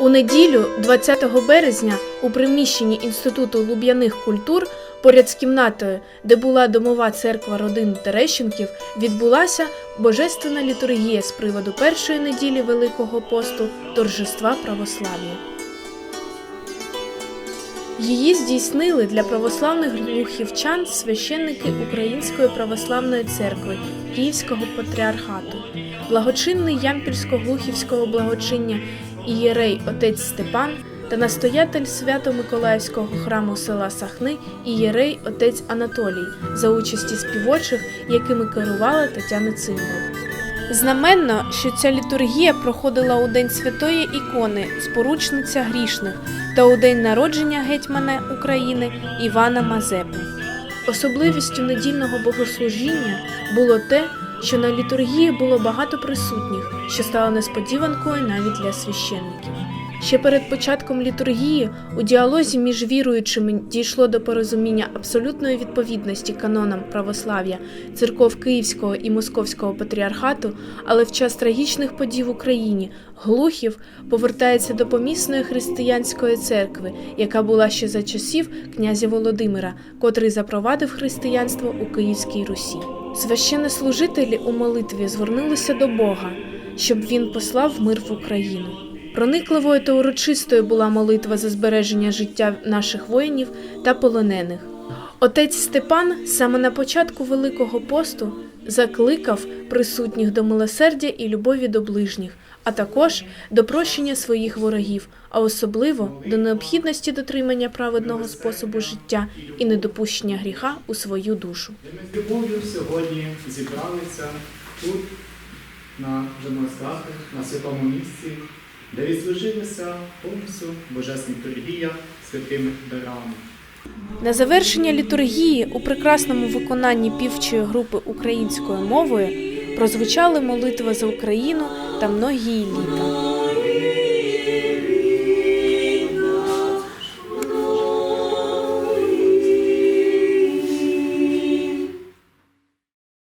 У неділю, 20 березня, у приміщенні Інституту луб'яних культур поряд з кімнатою, де була домова церква родин Терещенків, відбулася божественна літургія з приводу першої неділі Великого посту торжества православ'я. Її здійснили для православних глухівчан священники Української православної церкви Київського патріархату, благочинний Ямпільсько-Глухівського благочиння ієрей отець Степан та настоятель Свято-Миколаївського храму села Сахни ієрей отець Анатолій за участі співочих, якими керувала Тетяна Цимбал. Знаменно, що ця літургія проходила у День Святої Ікони, споручниця грішних, та у день народження гетьмана України Івана Мазепи. Особливістю недільного богослужіння було те, що на літургії було багато присутніх, що стало несподіванкою навіть для священників. Ще перед початком літургії у діалозі між віруючими дійшло до порозуміння абсолютної відповідності канонам православ'я церков Київського і Московського патріархату, але в час трагічних подій в Україні Глухів повертається до помісної християнської церкви, яка була ще за часів князя Володимира, котрий запровадив християнство у Київській Русі. Священнослужителі у молитві звернулися до Бога, щоб він послав мир в Україну. Проникливою та урочистою була молитва за збереження життя наших воїнів та полонених. Отець Степан саме на початку Великого посту закликав присутніх до милосердя і любові до ближніх, а також до прощення своїх ворогів, а особливо до необхідності дотримання праведного способу життя і недопущення гріха у свою душу. Ми з любов'ю сьогодні зібралися тут, на можна на святому місці, де відслужилися повністю Божесна літургія святими дарами. На завершення літургії у прекрасному виконанні півчої групи українською мовою прозвучали молитви за Україну та многії літа.